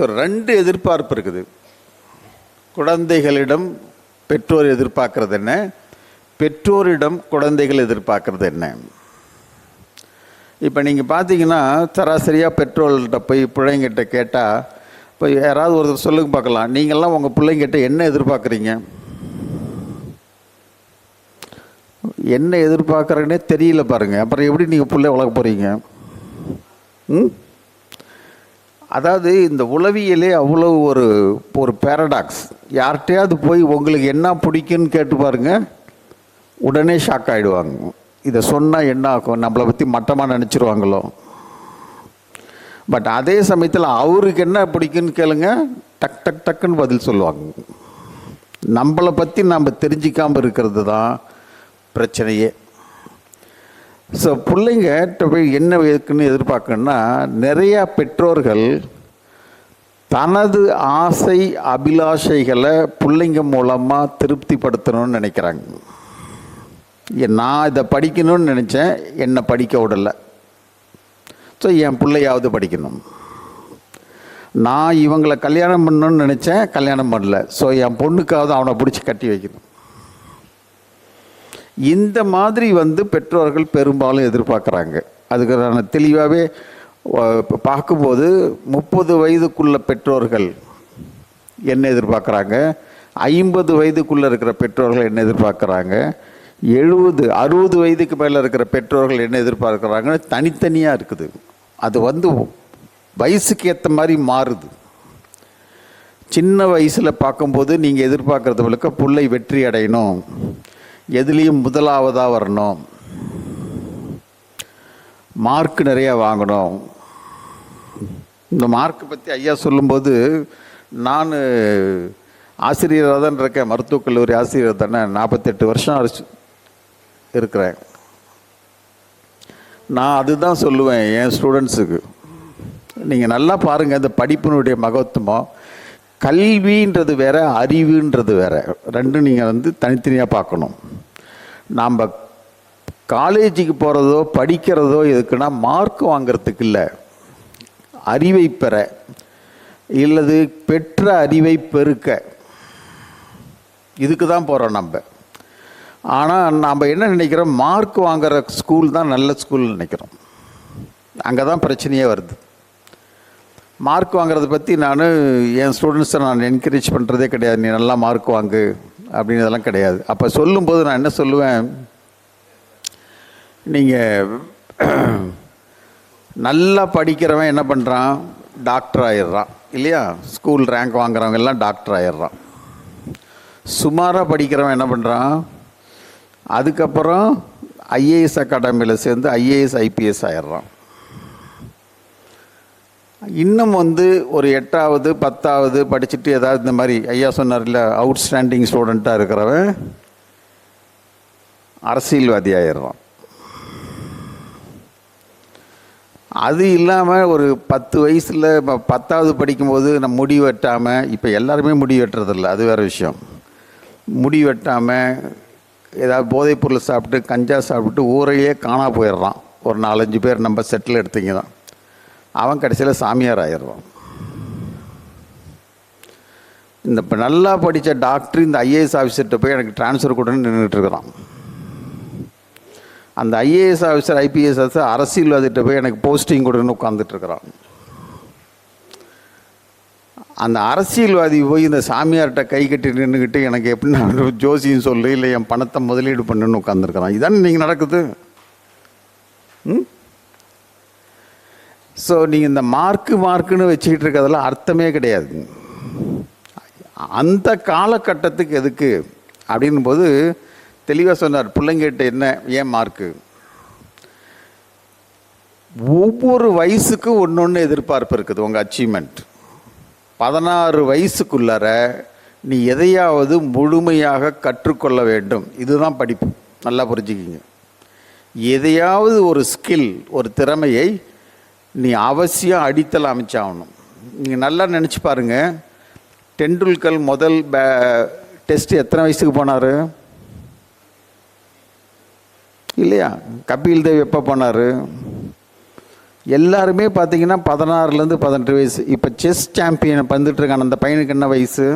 So ரெண்டு எதிர்பார்ப்பு இருக்குது. குழந்தைகளிடம் பெற்றோர் எதிர்பார்க்கறது என்ன? பெற்றோரிடம் குழந்தைகள் எதிர்பார்க்கறது என்ன? இப்போ நீங்கள் பார்த்தீங்கன்னா சராசரியாக பெற்றோர்கள்ட்ட போய் பிள்ளைங்கிட்ட கேட்டால் இப்போ யாராவது ஒருத்தர் சொல்லுங்க பார்க்கலாம். நீங்கள்லாம் உங்கள் பிள்ளைங்கிட்ட என்ன எதிர்பார்க்குறீங்க? என்ன எதிர்பார்க்குறேன்னே தெரியல பாருங்கள் அப்புறம் எப்படி நீங்கள் பிள்ளை வளர்க்க போகிறீங்க ம்? அதாவது இந்த உளவியலே அவ்வளோ ஒரு ஒரு பேரடாக்ஸ் யார்கிட்டையாவது போய் உங்களுக்கு என்ன பிடிக்குன்னு கேட்டு பாருங்க உடனே ஷாக் ஆகிடுவாங்க இதை சொன்னால் என்ன ஆகும்? நம்மளை பற்றி மட்டமாக நினச்சிருவாங்களோ? பட் அதே சமயத்தில் அவருக்கு என்ன பிடிக்குன்னு கேளுங்க டக் டக் டக்குன்னு பதில் சொல்லுவாங்க. நம்மளை பற்றி நம்ம தெரிஞ்சிக்காமல் இருக்கிறது தான் பிரச்சனையே. ஸோ பிள்ளைங்கிட்ட போய் என்ன இருக்குன்னு எதிர்பார்க்கணும்னா நிறையா பெற்றோர்கள் தனது ஆசை அபிலாஷைகளை பிள்ளைங்க மூலமாக திருப்திப்படுத்தணும்னு நினைக்கிறாங்க. நான் இதை படிக்கணும்னு நினச்சேன் என்னை படிக்க விடலை. ஸோ என் பிள்ளையாவது படிக்கணும். நான் இவங்களை கல்யாணம் பண்ணணும்னு நினச்சேன் கல்யாணம் பண்ணல. ஸோ என் பொண்ணுக்காவது அவனை பிடிச்சி கட்டி வைக்கணும். இந்த மாதிரி வந்து பெற்றோர்கள் பெரும்பாலும் எதிர்பார்க்குறாங்க. அதுக்கு நான் தெளிவாகவே பார்க்கும்போது முப்பது வயதுக்குள்ள பெற்றோர்கள் என்ன எதிர்பார்க்குறாங்க? ஐம்பது வயதுக்குள்ளே இருக்கிற பெற்றோர்கள் என்ன எதிர்பார்க்குறாங்க? எழுபது அறுபது வயதுக்கு மேலே இருக்கிற பெற்றோர்கள் என்ன எதிர்பார்க்குறாங்கன்னு தனித்தனியாக இருக்குது. அது வந்து வயசுக்கு ஏற்ற மாதிரி மாறுது. சின்ன வயசில் பார்க்கும்போது நீங்கள் எதிர்பார்க்குறதுகளுக்கு பிள்ளை வெற்றி அடையணும். எதுலேயும் முதலாவதாக வரணும். மார்க் நிறையா வாங்கணும். இந்த மார்க்கை பற்றி ஐயா சொல்லும்போது நான் ஆசிரியராக தான் இருக்கேன். மருத்துவக் கல்லூரி ஆசிரியர் தானே. நாற்பத்தெட்டு வருஷம் அரிசி இருக்கிறேன். நான் அதுதான் சொல்லுவேன் என் ஸ்டூடெண்ட்ஸுக்கு நீங்கள் நல்லா பாருங்கள் இந்த படிப்பினுடைய மகத்துவம். கல்வின்றது வேற அறிவுன்றது வேற. ரெண்டும் நீங்கள் வந்து தனித்தனியாக பார்க்கணும். நாம் காலேஜுக்கு போகிறதோ படிக்கிறதோ எதுக்குன்னா மார்க் வாங்குறதுக்கு இல்லை. அறிவை பெற. இல்லது பெற்ற அறிவை பெருக்க. இதுக்கு தான் போகிறோம் நம்ம ஆனால் நாம் என்ன நினைக்கிறோம்? மார்க் வாங்குற ஸ்கூல் தான் நல்ல ஸ்கூல்னு நினைக்கிறோம். அங்கே தான் பிரச்சனையே வருது. மார்க் வாங்குறத பற்றி நான் என் ஸ்டூடெண்ட்ஸை நான் என்கரேஜ் பண்ணுறதே கிடையாது. நீ நல்லா மார்க் வாங்கு. அப்படின்றதெல்லாம் கிடையாது. அப்போ சொல்லும்போது நான் என்ன சொல்லுவேன்? நீங்கள் நல்லா படிக்கிறவன் என்ன பண்ணுறான் டாக்டர் ஆயிடுறான். இல்லையா? ஸ்கூல் ரேங்க் வாங்குறவங்க எல்லாம் டாக்டர் ஆயிடுறான். சுமாராக படிக்கிறவன் என்ன பண்ணுறான் அதுக்கப்புறம் ஐஏஎஸ் அகாடமியில் சேர்ந்து ஐஏஎஸ் ஐபிஎஸ் ஆயிடுறான். இன்னும் வந்து ஒரு எட்டாவது பத்தாவது படிச்சுட்டு ஏதாவது இந்த மாதிரி ஐயா சொன்னார்ல அவுட்ஸ்டாண்டிங் ஸ்டூடெண்ட்டாக இருக்கிறவன் அரசியல்வாதி ஆயிடுறான். அது இல்லாமல் ஒரு பத்து வயசில் பத்தாவது படிக்கும்போது நம்ம முடி வெட்டாமல் இப்போ எல்லாருமே முடி வெட்டுறதில்ல அது வேறு விஷயம். முடி வெட்டாமல் ஏதாவது போதைப்பொருள் சாப்பிட்டு கஞ்சா சாப்பிட்டு ஊரையே காணா போயிடுறான். ஒரு நாலஞ்சு பேர் நம்ம செட்டில் எடுத்தீங்க தான் அவன் கடைசியில் சாமியார் ஆயிடுவான் இந்த இப்போ நல்லா படித்த டாக்டர் இந்த ஐஏஎஸ் ஆஃபீஸர்கிட்ட போய் எனக்கு ட்ரான்ஸ்ஃபர் கொடுன்னு நின்றுட்டுருக்கிறான் அந்த ஐஏஎஸ் ஆஃபீஸர் ஐபிஎஸ் ஆஃபீஸர் அரசியல்வாதிகிட்ட போய் எனக்கு போஸ்டிங் கொடுன்னு உட்காந்துட்ருக்குறான் அந்த அரசியல்வாதி போய் இந்த சாமியார்கிட்ட கை கட்டி நின்றுக்கிட்டு எனக்கு எப்படி ஜோசியும் சொல்லு இல்லை என் பணத்தை முதலீடு பண்ணுன்னு உட்காந்துருக்கிறான் இதான் நீங்கள் நடக்குது? ம்? ஸோ நீங்கள் இந்த மார்க்கு மார்க்குன்னு வச்சுக்கிட்டு இருக்கிறதெல்லாம் அர்த்தமே கிடையாது. அந்த காலகட்டத்துக்கு எதுக்கு அப்படின்னும் போது தெளிவாக சொன்னார் பிள்ளைங்கிட்ட என்ன ஏன் மார்க்கு ஒவ்வொரு வயசுக்கும் ஒன்று ஒன்று எதிர்பார்ப்பு இருக்குது உங்கள் அச்சீவ்மெண்ட் பதினாறு வயசுக்குள்ளார நீ எதையாவது முழுமையாக கற்றுக்கொள்ள வேண்டும். இதுதான் படிப்பு. நல்லா புரிஞ்சுக்கிங்க. எதையாவது ஒரு ஸ்கில் ஒரு திறமையை நீ அவசியம் அடித்தல் அமைச்சாகணும். நீங்கள் நல்லா நினச்சி பாருங்க. டெண்டுல்கர் முதல் பே டெஸ்ட் எத்தனை வயசுக்கு போனார்? இல்லையா? கபில் தேவ் எப்போ போனார்? எல்லாருமே பார்த்தீங்கன்னா பதினாறுலேருந்து பதினெட்டு வயசு. இப்போ செஸ் சாம்பியன் பந்துட்டுருக்கான அந்த பையனுக்கு என்ன வயசு?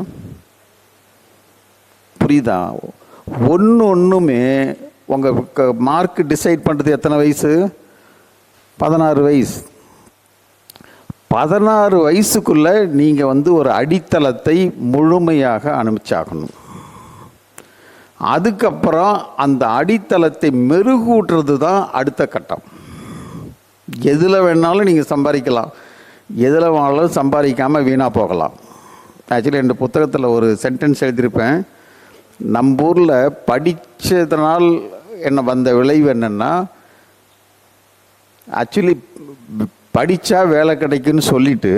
புரியுதா? ஒன்று ஒன்றுமே உங்கள் மார்க் டிசைட் பண்ணுறது எத்தனை வயசு? பதினாறு வயசு. பதினாறு வயசுக்குள்ளே நீங்கள் வந்து ஒரு அடித்தளத்தை முழுமையாக அனுப்பிச்சாகணும். அதுக்கப்புறம் அந்த அடித்தளத்தை மெருகூட்டுறது தான் அடுத்த கட்டம். எதில் வேணாலும் நீங்கள் சம்பாதிக்கலாம். எதில் வேணாலும் சம்பாதிக்காமல் வீணாக போகலாம். ஆக்சுவலி என் புத்தகத்தில் ஒரு சென்டென்ஸ் எழுதியிருப்பேன். நம்ம ஊரில் படித்ததுனால் என்ன வந்த விளைவு என்னென்னா ஆக்சுவலி படித்தா வேலை கிடைக்குன்னு சொல்லிட்டு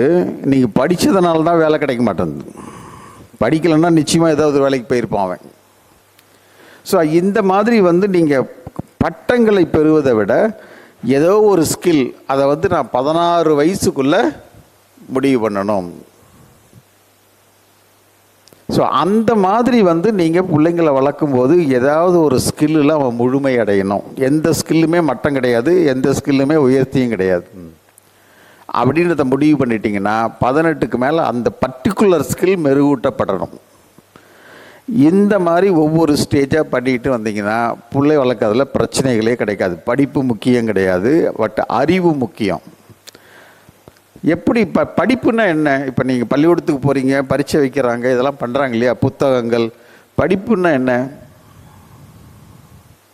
நீங்கள் படித்ததுனால தான் வேலை கிடைக்க மாட்டேங்குது. படிக்கலைன்னா நிச்சயமாக ஏதாவது வேலைக்கு போயிருப்பான் அவன். ஸோ இந்த மாதிரி வந்து நீங்கள் பட்டங்களை பெறுவதை விட ஏதோ ஒரு ஸ்கில் அதை வந்து நான் பதினாறு வயசுக்குள்ளே முடிவு பண்ணணும். ஸோ அந்த மாதிரி வந்து நீங்கள் பிள்ளைங்களை வளர்க்கும்போது ஏதாவது ஒரு ஸ்கில்லில் அவன் முழுமை அடையணும். எந்த ஸ்கில்லுமே மட்டம் கிடையாது எந்த ஸ்கில்லுமே உயர்த்தியும் கிடையாது. அப்படின்றத முடிவு பண்ணிட்டீங்கன்னா பதினெட்டுக்கு மேலே அந்த பர்டிகுலர் ஸ்கில் மெருகூட்டப்படணும். இந்த மாதிரி ஒவ்வொரு ஸ்டேஜாக பண்ணிட்டு வந்தீங்கன்னா பிள்ளை வளர்க்கறதுல பிரச்சனைகளே கிடைக்காது. படிப்பு முக்கியம் கிடையாது பட் அறிவு முக்கியம். எப்படி இப்போ படிப்புனா என்ன? இப்போ நீங்கள் பள்ளிக்கூடத்துக்கு போகிறீங்க பரீட்சை வைக்கிறாங்க இதெல்லாம் பண்ணுறாங்க இல்லையா? புத்தகங்கள். படிப்புன்னா என்ன?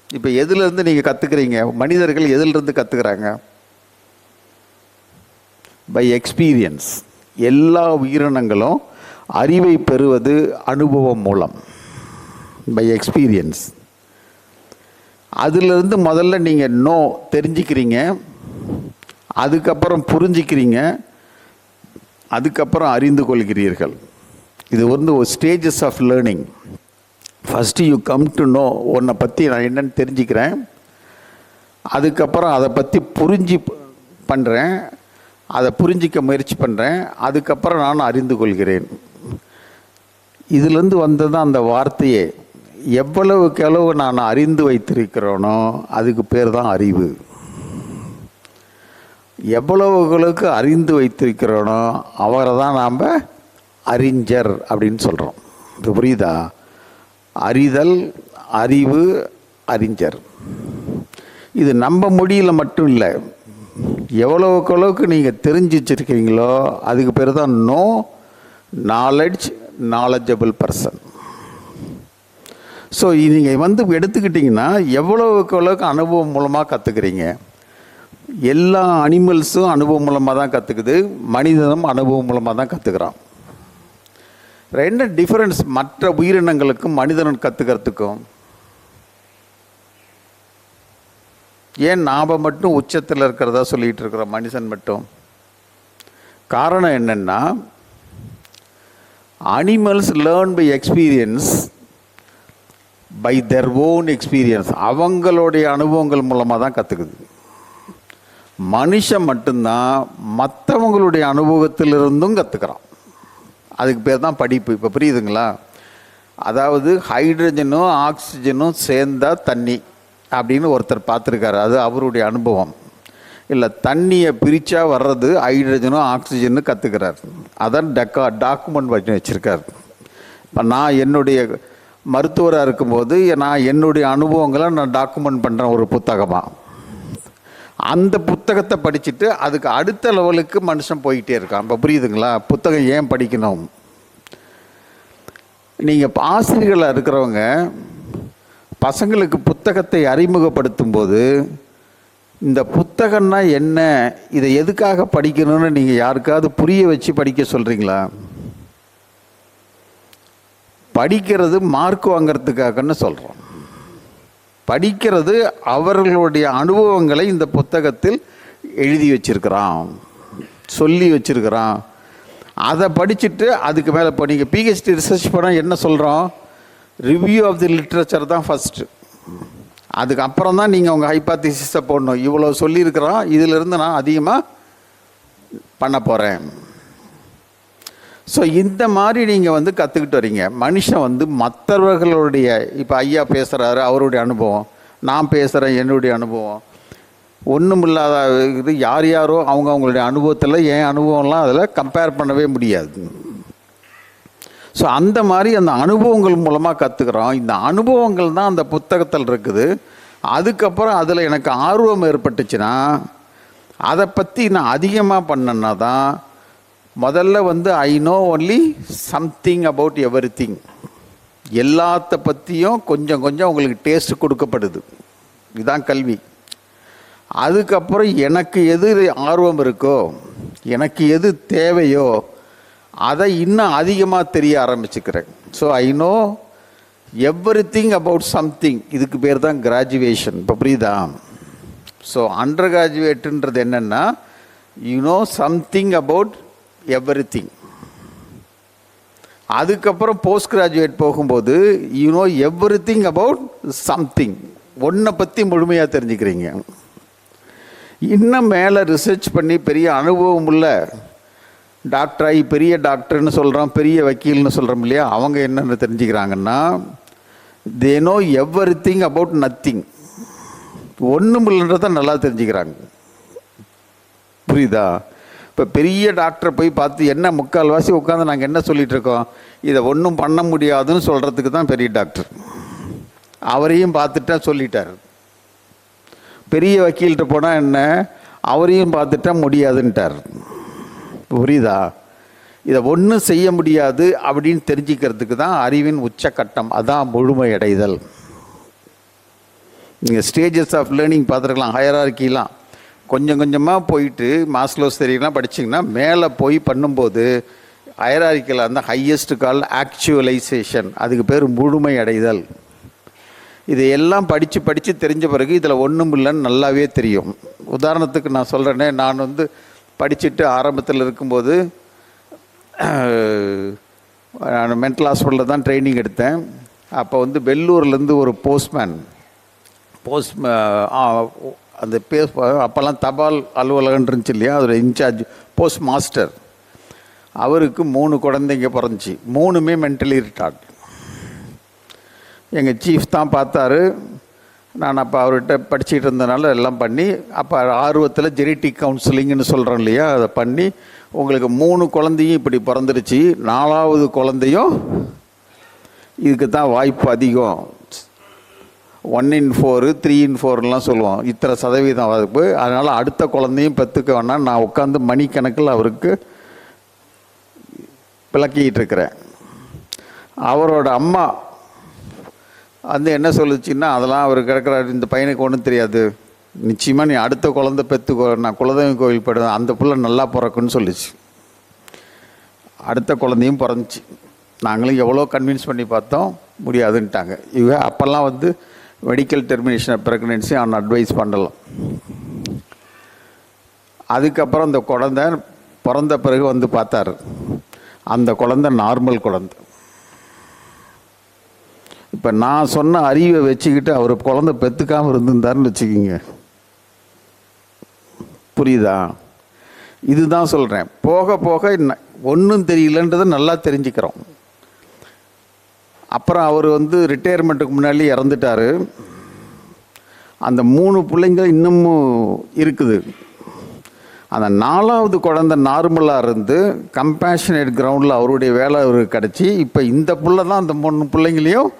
இப்போ எதுலேருந்து நீங்கள் கற்றுக்குறீங்க மனிதர்கள் எதிலிருந்து கற்றுக்குறாங்க பை எக்ஸ்பீரியன்ஸ் எல்லா உயிரினங்களும் அறிவை பெறுவது அனுபவம் மூலம். பை எக்ஸ்பீரியன்ஸ் அதிலிருந்து முதல்ல நீங்கள் நோ தெரிஞ்சுக்கிறீங்க. அதுக்கப்புறம் புரிஞ்சுக்கிறீங்க. அதுக்கப்புறம் அறிந்து கொள்கிறீர்கள். இது வந்து ஒரு stages of learning first you come to know உன்னை பற்றி நான் என்னன்னு தெரிஞ்சுக்கிறேன். அதுக்கப்புறம் அதை பற்றி புரிஞ்சு பண்ணுறேன் அதை புரிஞ்சிக்க முயற்சி பண்ணுறேன் அதுக்கப்புறம் நான் அறிந்து கொள்கிறேன். இதுலேருந்து வந்தது அந்த வார்த்தையே. எவ்வளவுக்கு நான் அறிந்து வைத்திருக்கிறேனோ அதுக்கு பேர் தான் அறிவு. எவ்வளவுகளுக்கு அறிந்து வைத்திருக்கிறோனோ அவரை தான் நாம் அறிஞர் அப்படின்னு சொல்கிறோம் இது புரியுதா? அறிதல் அறிவு அறிஞர். இது நம்ம மொழியில் மட்டும் இல்லை எவ்வளவுக்கு அளவுக்கு நீங்கள் தெரிஞ்சு வச்சுருக்கீங்களோ அதுக்கு பேர் தான் no knowledge knowledgeable person so நீங்கள் வந்து எடுத்துக்கிட்டிங்கன்னா எவ்வளவுக்கு அளவுக்கு அனுபவம் மூலமாக கற்றுக்குறீங்க எல்லா அனிமல்ஸும் அனுபவம் மூலமாக தான் கற்றுக்குது மனிதனும் அனுபவம் மூலமாக தான் கற்றுக்குறான் என்ன டிஃப்ரென்ஸ் மற்ற உயிரினங்களுக்கும் மனிதனும் கற்றுக்கிறதுக்கும் ஏன் நாம் மட்டும் உச்சத்தில் இருக்கிறதா சொல்லிகிட்டு இருக்கிறோம் மனுஷன் மட்டும்? காரணம் என்னென்னா animals learn by experience by their own experience அவங்களுடைய அனுபவங்கள் மூலமாக தான் கற்றுக்குது மனுஷன் மட்டும்தான் மற்றவங்களுடைய அனுபவத்திலிருந்தும் கற்றுக்கிறான் அதுக்கு பேர் தான் படிப்பு. இப்போ புரியுதுங்களா? அதாவது ஹைட்ரஜனும் ஆக்சிஜனும் சேர்ந்தால் தண்ணி. அப்படின்னு ஒருத்தர் பார்த்துருக்காரு. அது அவருடைய அனுபவம். இல்லை தண்ணியை பிரித்தா வர்றது ஹைட்ரஜனும் ஆக்சிஜனும் கற்றுக்கிறார் அதான் டக்கா டாக்குமெண்ட் வச்சு வச்சுருக்கார். இப்போ நான் என்னுடைய மருத்துவராக இருக்கும்போது நான் என்னுடைய அனுபவங்களை நான் டாக்குமெண்ட் பண்ணுறேன் ஒரு புத்தகமாக அந்த புத்தகத்தை படிச்சுட்டு அதுக்கு அடுத்த லெவலுக்கு மனுஷன் போயிட்டே இருக்கான். இப்போ புரியுதுங்களா? புத்தகம் ஏன் படிக்கணும்? நீங்கள் ஆசிரியர்களாக இருக்கிறவங்க பசங்களுக்கு புத்தகத்தை அறிமுகப்படுத்தும் போது இந்த புத்தகம்னா என்ன? இதை எதுக்காக படிக்கணும்னு நீங்கள் யாருக்காவது புரிய வச்சு படிக்க சொல்கிறீங்களா படிக்கிறது மார்க் வாங்கிறதுக்காகன்னு சொல்கிறோம் படிக்கிறது அவர்களுடைய அனுபவங்களை இந்த புத்தகத்தில் எழுதி வச்சிருக்கிறான் சொல்லி வச்சிருக்கிறான். அதை படிச்சுட்டு அதுக்கு மேலே இப்போ நீங்கள் பிஹெச்டி ரிசர்ச் பண்ணால் என்ன சொல்கிறோம் ரிவ்யூ ஆஃப் தி லிட்ரேச்சர் தான் ஃபஸ்ட்டு அதுக்கப்புறம் தான் நீங்கள் உங்கள் ஹைப்பாத்திசிஸை போடணும். இவ்வளோ சொல்லியிருக்கிறோம். இதிலிருந்து நான் அதிகமாக பண்ண போகிறேன் ஸோ இந்த மாதிரி நீங்கள் வந்து கற்றுக்கிட்டு வரீங்க. மனுஷன் வந்து மற்றவர்களுடைய இப்போ ஐயா பேசுகிறாரு அவருடைய அனுபவம். நான் பேசுகிறேன் என்னுடைய அனுபவம். ஒன்றும் இல்லாத இது யார் யாரோ அவங்க அவங்களுடைய அனுபவத்தில் என் அனுபவம்லாம் அதில் கம்பேர் பண்ணவே முடியாது. ஸோ அந்த மாதிரி அந்த அனுபவங்கள் மூலமாக கற்றுக்குறோம் இந்த அனுபவங்கள் தான் அந்த புத்தகத்தில் இருக்குது. அதுக்கப்புறம் அதில் எனக்கு ஆர்வம் ஏற்பட்டுச்சுன்னா அதை பற்றி நான் அதிகமாக பண்ணேன்னா தான் முதல்ல வந்து I know only something about everything எல்லாத்த பற்றியும் கொஞ்சம் கொஞ்சம் உங்களுக்கு டேஸ்ட் கொடுக்கப்படுது. இதுதான் கல்வி. அதுக்கப்புறம் எனக்கு எது ஆர்வம் இருக்கோ எனக்கு எது தேவையோ அதை இன்னும் அதிகமாக தெரிய ஆரம்பிச்சுக்கிறேன். So I know everything about something இதுக்கு பேர் தான் கிராஜுவேஷன் இப்போ புரியுதா? ஸோ அண்டர் கிராஜுவேட்டுன்றது என்னென்னா you know something about everything அதுக்கப்புறம் போஸ்ட் கிராஜுவேட் போகும்போது you know everything about something ஒன்றை பற்றி முழுமையாக தெரிஞ்சுக்கிறீங்க. இன்னும் மேலே ரிசர்ச் பண்ணி பெரிய அனுபவம் உள்ள டாக்டராகி பெரிய டாக்டர்னு சொல்கிறோம் பெரிய வக்கீல்னு சொல்கிறோம் இல்லையா? அவங்க என்னென்னு தெரிஞ்சுக்கிறாங்கன்னா they know everything about nothing ஒன்றும் இல்லைன்றத நல்லா தெரிஞ்சுக்கிறாங்க. புரியுதா? இப்போ பெரிய டாக்டரை போய் பார்த்து என்ன முக்கால்வாசி உட்காந்து நாங்கள் என்ன சொல்லிகிட்ருக்கோம் இருக்கோம்? இதை ஒன்றும் பண்ண முடியாதுன்னு சொல்கிறதுக்கு தான் பெரிய டாக்டர். அவரையும் பார்த்துட்டா சொல்லிட்டார். பெரிய வக்கீல்கிட்ட போனால் என்ன? அவரையும் பார்த்துட்டா முடியாதுன்ட்டார். புரியுதா? இதை ஒன்றும் செய்ய முடியாது அப்படின்னு தெரிஞ்சுக்கிறதுக்கு தான் அறிவின் உச்சக்கட்டம் அதான் முழுமையடைதல் நீங்கள் ஸ்டேஜஸ் ஆஃப் லேர்னிங் பார்த்துருக்கலாம் ஹயரார்கிலாம் கொஞ்சம் கொஞ்சமாக போயிட்டு மாஸ்லோஸ் தெரியலாம் படிச்சிங்கன்னா மேலே போய் பண்ணும்போது ஹயரார்கியில் அந்த ஹையஸ்ட் கால் ஆக்சுவலைசேஷன் அதுக்கு பேர் முழுமை அடைதல். இது எல்லாம் படித்து படித்து தெரிஞ்ச பிறகு இதில் ஒன்றும் இல்லைன்னு நல்லாவே தெரியும். உதாரணத்துக்கு நான் சொல்கிறேனே நான் வந்து படிச்சுட்டு ஆரம்பத்தில் இருக்கும்போது நான் மென்டல் ஹாஸ்பிட்டலில் தான் ட்ரைனிங் எடுத்தேன். அப்போ வந்து வெள்ளூர்லேருந்து ஒரு போஸ்ட்மேன் போஸ்ட் அந்த பே அப்போல்லாம் தபால் அலுவலகம் இருந்துச்சு இல்லையா? அதோட இன்சார்ஜ் போஸ்ட் மாஸ்டர் அவருக்கு மூணு குழந்தைங்க பிறந்துச்சு. மூணுமே மென்டலி ரிட்டார்ட் எங்கள் சீஃப் தான் பார்த்தாரு. நான் அப்போ அவர்கிட்ட படிச்சுட்டு இருந்தனால எல்லாம் பண்ணி அப்போ ஆர்வத்தில் ஜெனட்டிக் கவுன்சிலிங்னு சொல்கிறோம் இல்லையா அதை பண்ணி உங்களுக்கு மூணு குழந்தையும் இப்படி பிறந்துருச்சு நாலாவது குழந்தையும் இதுக்கு தான் வாய்ப்பு அதிகம். One in four three in ஃபோர்லாம் சொல்லுவோம். இத்தனை சதவீதம் வாய்ப்பு. அதனால் அடுத்த குழந்தையும் பெற்றுக்க வேணாம். நான் உட்காந்து மணிக்கணக்கில் அவருக்கு விளக்கிக்கிட்டு இருக்கிறேன். அவரோட அம்மா அந்த என்ன சொல்லுச்சுன்னா அதெல்லாம் அவர் கிடக்கிறாரு இந்த பையனுக்கு ஒன்றும் தெரியாது. நிச்சயமாக நீ அடுத்த குழந்தை பெற்றுக்கோ நான் குலதெய்வம் கோவில் போயிடுவேன் அந்த பிள்ளை நல்லா பிறக்குன்னு சொல்லிச்சு. அடுத்த குழந்தையும் பிறந்துச்சு. நாங்களும் எவ்வளோ கன்வின்ஸ் பண்ணி பார்த்தோம் முடியாதுன்ட்டாங்க. இவ அப்போல்லாம் வந்து மெடிக்கல் டெர்மினேஷன் ஆஃப் ப்ரெக்னென்சி அவன் அட்வைஸ் பண்ணலாம். அதுக்கப்புறம் அந்த குழந்த பிறந்த பிறகு வந்து பார்த்தாரு. அந்த குழந்த நார்மல் குழந்தை. இப்போ நான் சொன்ன அறிவை வச்சுக்கிட்டு அவர் குழந்தை பெற்றுக்காமல் இருந்திருந்தாருன்னு வச்சுக்கிங்க. புரியுதா? இதுதான் சொல்கிறேன் போக போக ஒன்றும் தெரியலன்றதை நல்லா தெரிஞ்சுக்கிறோம். அப்புறம் அவர் வந்து ரிட்டையர்மெண்ட்டுக்கு முன்னாடி இறந்துட்டார். அந்த மூணு பிள்ளைங்க இன்னமும் இருக்குது. அந்த நாலாவது குழந்தை நார்மலாக இருந்து கம்பேஷனேட் கிரவுண்டில் அவருடைய வேலை அவருக்கு கிடச்சி இப்போ இந்த பிள்ளை தான் அந்த மூணு பிள்ளைங்களையும்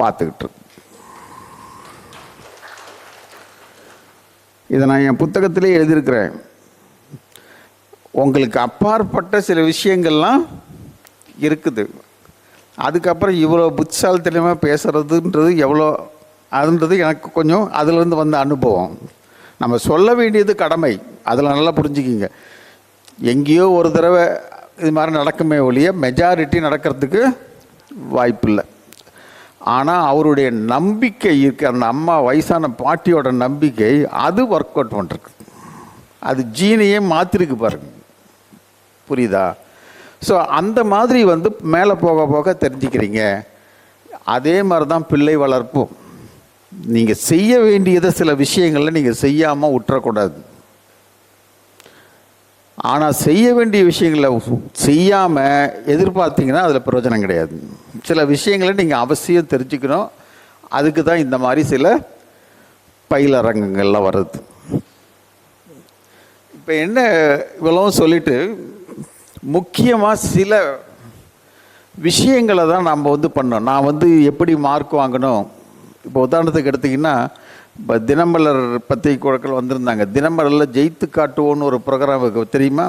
பார்த்துக்கிட்டு இருக்கு. இதை நான் என் புத்தகத்திலே எழுதியிருக்கிறேன். உங்களுக்கு அப்பாற்பட்ட சில விஷயங்கள்லாம் இருக்குது. அதுக்கப்புறம் இவ்வளோ புத்திசாலித்தனமாக பேசுகிறதுன்றது எவ்வளோ அதுன்றது எனக்கு கொஞ்சம் அதுலேருந்து வந்த அனுபவம். நம்ம சொல்ல வேண்டியது கடமை. அதில் நல்லா புரிஞ்சுக்கிங்க. எங்கேயோ ஒரு தடவை இது மாதிரி நடக்குமே ஒழிய மெஜாரிட்டி நடக்கிறதுக்கு வாய்ப்பில்லை. ஆனால் அவருடைய நம்பிக்கை இருக்க. அந்த அம்மா வயசான பாட்டியோட நம்பிக்கை அது ஒர்க் அவுட் பண்ணிருக்கு அது ஜீனையே மாற்றிருக்கு பாருங்க. புரியுதா? ஸோ அந்த மாதிரி வந்து மேலே போக போக தெரிஞ்சுக்கிறீங்க. அதே மாதிரி தான் பிள்ளை வளர்ப்பும். நீங்கள் செய்ய வேண்டியதை சில விஷயங்களில் நீங்கள் செய்யாமல் விட்டுறக்கூடாது ஆனால் செய்ய வேண்டிய விஷயங்களை செய்யாமல் எதிர்பார்த்தீங்கன்னா அதில் பிரயோஜனம் கிடையாது. சில விஷயங்களை நீங்கள் அவசியம் தெரிஞ்சுக்கணும். அதுக்கு தான் இந்த மாதிரி சில பயிலரங்கங்கள்லாம் வருது. இப்போ என்ன இவ்வளவும் சொல்லிட்டு முக்கியமாக சில விஷயங்களை தான் நாம் வந்து பண்ணோம் நான் வந்து எப்படி மார்க் வாங்கணும்? இப்போ உதாரணத்துக்கு எடுத்திங்கன்னா இப்போ தினமலர் பத்திரிகை குழுக்கள் வந்திருந்தாங்க. தினமலரில் ஜெயித்து காட்டுவோன்னு ஒரு ப்ரோக்ராம் தெரியுமா?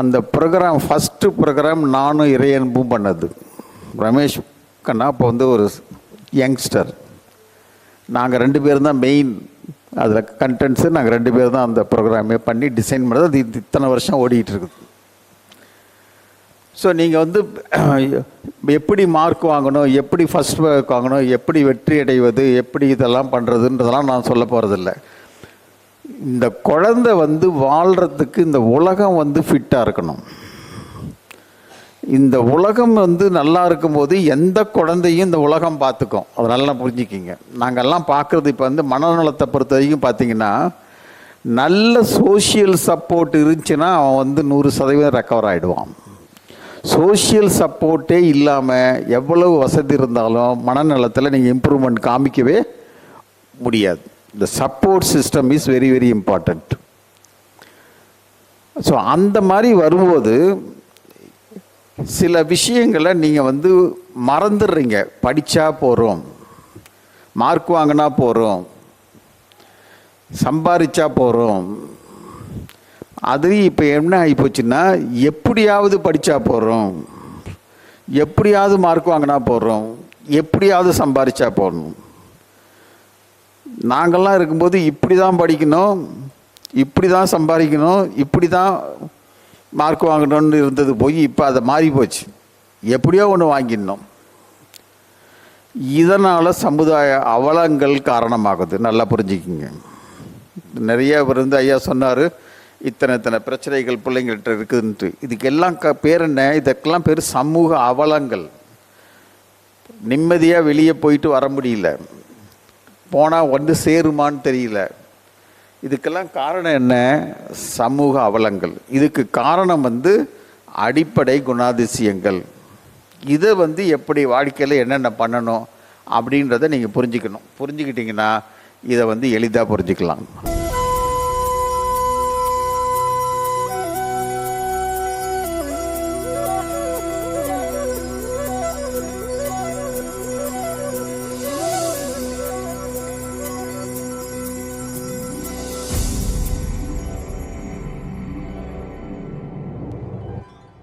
அந்த ப்ரோக்ராம் ஃபஸ்ட்டு ப்ரோக்ராம் நானும் இறையன்பும் பண்ணது. ரமேஷ் கண்ணா அப்போ வந்து ஒரு யங்ஸ்டர் நாங்கள் ரெண்டு பேரும் தான் மெயின் அதில் கண்டென்ட்ஸு நாங்கள் ரெண்டு பேரும் தான் அந்த ப்ரோக்ராமே பண்ணி டிசைன் பண்ணுறது அது இத்தனை வருஷம் ஓடிக்கிட்டு இருக்குது. ஸோ நீங்கள் வந்து எப்படி மார்க் வாங்கணும் எப்படி ஃபஸ்ட் மார்க் வாங்கணும் எப்படி வெற்றி அடைவது எப்படி இதெல்லாம் பண்ணுறதுன்றதெல்லாம் நான் சொல்ல போகிறதில்ல இந்த குழந்தை வந்து வாழ்கிறதுக்கு இந்த உலகம் வந்து ஃபிட்டாக இருக்கணும். இந்த உலகம் வந்து நல்லா இருக்கும்போது எந்த குழந்தையும் இந்த உலகம் பார்த்துக்கும். அதை நல்லா புரிஞ்சுக்கிங்க. நாங்கள்லாம் பார்க்குறது இப்போ வந்து மனநலத்தை பொறுத்த வரைக்கும் பார்த்தீங்கன்னா நல்ல சோஷியல் சப்போர்ட் இருந்துச்சுன்னா அவன் வந்து நூறு சதவீதம் ரெக்கவர் ஆகிடுவான் சோஷியல் சப்போர்ட்டே இல்லாமல் எவ்வளவு வசதி இருந்தாலும் மனநலத்தில் நீங்கள் இம்ப்ரூவ்மெண்ட் காமிக்கவே முடியாது. இந்த support system is very very important so அந்த மாதிரி வரும்போது சில விஷயங்களை நீங்கள் வந்து மறந்துடுறீங்க. படித்தா போகிறோம் மார்க் வாங்கினா போகிறோம் சம்பாரிச்சா போகிறோம் அது இப்போ என்ன ஆகிப்போச்சுன்னா எப்படியாவது படித்தா போடுறோம் எப்படியாவது மார்க் வாங்கினா போடுறோம் எப்படியாவது சம்பாரிச்சா போடணும் நாங்கள்லாம் இருக்கும்போது இப்படி தான் படிக்கணும் இப்படி தான் சம்பாதிக்கணும் இப்படி தான் மார்க் வாங்கணும்னு இருந்தது போய் இப்போ அதை மாறி போச்சு எப்படியோ ஒன்று வாங்கிடணும். இதனால் சமுதாய அவலங்கள் காரணமாகுது. நல்லா புரிஞ்சுக்கிங்க. நிறைய பேர் வந்து ஐயா சொன்னார். இத்தனை இத்தனை பிரச்சனைகள் பிள்ளைங்கள்ட்ட இருக்குதுன்ட்டு இதுக்கெல்லாம் க பேர் என்ன? இதுக்கெல்லாம் பேர் சமூக அவலங்கள். நிம்மதியாக வெளியே போயிட்டு வர முடியல. போனால் வந்து சேருமான்னு தெரியல. இதுக்கெல்லாம் காரணம் என்ன? சமூக அவலங்கள். இதுக்கு காரணம் வந்து அடிப்படை குணாதிசயங்கள். இதை வந்து எப்படி வாழ்க்கையில் என்னென்ன பண்ணணும் அப்படின்றத நீங்கள் புரிஞ்சுக்கணும். புரிஞ்சுக்கிட்டிங்கன்னா இதை வந்து எளிதாக புரிஞ்சுக்கலாம்.